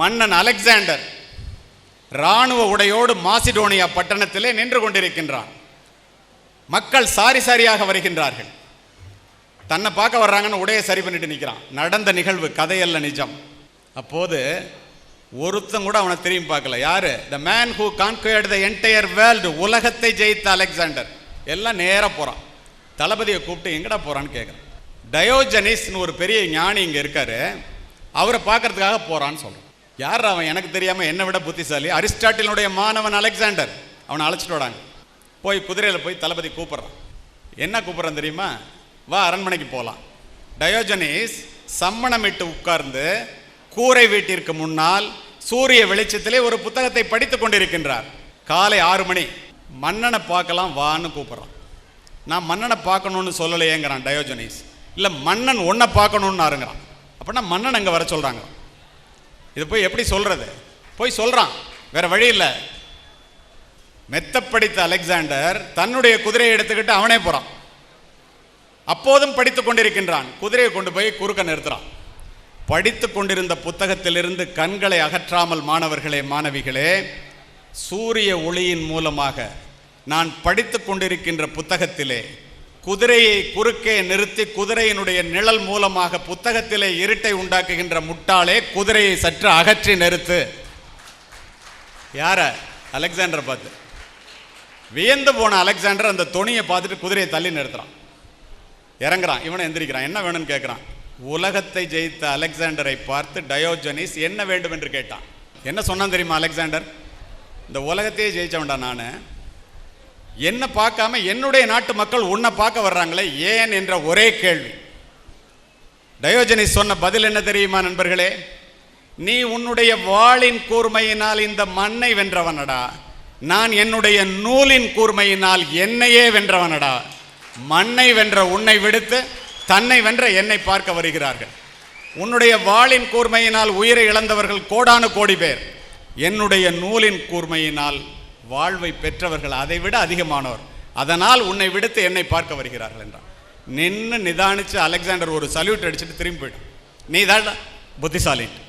மன்னன் அலெக்சாண்டர் இராணுவ உடையோடு மாசிடோனியா பட்டணத்திலே நின்று கொண்டிருக்கின்றான். மக்கள் சாரி சாரியாக வருகின்றார்கள். தன்னை பார்க்க வர்றாங்கன்னு உடைய சரி பண்ணிட்டு நிற்கிறான் நடந்த நிகழ்வு கதையல்ல நிஜம். அப்போது ஒருத்தன் கூட அவனை திரும்பி பார்க்கல. யாரு? The man who conquered the entire world உலகத்தை ஜெயித்த அலெக்சாண்டர். எல்லாம் நேராக போகிறான் தளபதியை கூப்பிட்டு எங்கடா போகிறான்னு கேட்குறான் டயோஜனிஸ்னு ஒரு பெரிய ஞானி இங்கே இருக்காரு. அவரை பார்க்கறதுக்காக போகிறான்னு சொல்கிறான் யார் அவன்? எனக்கு தெரியாமல் என்னை விட புத்திசாலி. அரிஸ்டாட்டிலுடைய மாணவன் அலெக்சாண்டர். அவனை அழைச்சிட்டு வராங்க போய் குதிரையில் போய் தளபதி கூப்பிட்றான். என்ன கூப்பிட்றான் தெரியுமா? வா அரண்மனைக்கு போகலாம் டயோஜனிஸ் சம்மணமிட்டு உட்கார்ந்து கூரை வீட்டிற்கு முன்னால் சூரிய வெளிச்சத்திலே ஒரு புத்தகத்தை படித்துக் கொண்டிருக்கின்றார். காலை ஆறு மணி. மன்னனை பார்க்கலாம் வான்னு கூப்பிட்றான். நான் மன்னனை பார்க்கணுன்னு சொல்லலையேங்கிறான் டயோஜனிஸ். இல்லை மன்னன் ஒன்றை பார்க்கணுன்னு அருங்கிறான் அப்படின்னா மன்னன் அங்கே வர சொல்கிறாங்க இது போய் எப்படி சொல்கிறது போய் சொல்கிறான் வேறு வழி இல்லை. மெத்த படித்த அலெக்சாண்டர் தன்னுடைய குதிரையை எடுத்துக்கிட்டு அவனே போகிறான் அப்போதும் படித்து கொண்டிருக்கின்றான். குதிரையை கொண்டு போய் குறுக்க நிறுத்துறான். படித்துக் கொண்டிருந்த புத்தகத்திலிருந்து கண்களை அகற்றாமல் மாணவர்களே மாணவிகளே சூரிய ஒளியின் மூலமாக நான் படித்துக் கொண்டிருக்கின்ற புத்தகத்திலே குதிரையை குறுக்கே நிறுத்தி குதிரையினுடைய நிழல் மூலமாக புத்தகத்திலே இருட்டை உண்டாக்குகின்ற முட்டாளே குதிரையை சற்று அகற்றி நிறுத்து. யார? அலெக்சாண்டர் பார்த்து. வியந்து போன அலெக்சாண்டர் அந்த துணியை பார்த்துட்டு குதிரையை தள்ளி நிறுத்துறான். இறங்குறான். இவனை எந்திரிக்கிறான். என்ன வேணும்னு கேட்குறான் உலகத்தை ஜெயித்த அலெக்சாண்டரை பார்த்து டயோஜனிஸ் என்ன வேண்டும் என்று கேட்டான். என்ன சொன்னான் தெரியுமா அலெக்சாண்டர்? இந்த உலகத்தையே ஜெயிச்சவன்டா நான். என்ன பார்க்காம என்னுடைய நாட்டு மக்கள் உன்னை பார்க்க வர்றாங்களே ஏன் என்ற ஒரே கேள்வி. டயோஜனி சொன்ன பதில் என்ன தெரியுமா நண்பர்களே? நீ உன்னுடைய வாளின் கூர்மையினால் இந்த மண்ணை வென்றவனடா. நான் என்னுடைய நூலின் கூர்மையினால் என்னையே வென்றவனடா. மண்ணை வென்ற உன்னை விடுத்து தன்னை வென்ற என்னை பார்க்க வருகிறார்கள். உன்னுடைய வாளின் கூர்மையினால் உயிரை இழந்தவர்கள் கோடானு கோடி பேர். என்னுடைய நூலின் கூர்மையினால் வாழ்வை பெற்றவர்கள் அதை விட அதிகமானவர் அதனால் உன்னை விடுத்து என்னை பார்க்க வருகிறார்கள் என்றான். நின்று நிதானிச்சு அலெக்சாண்டர் ஒரு சல்யூட் அடிச்சுட்டு திரும்பி போயிட்டான். நீ தான் புத்திசாலின்ட்டு.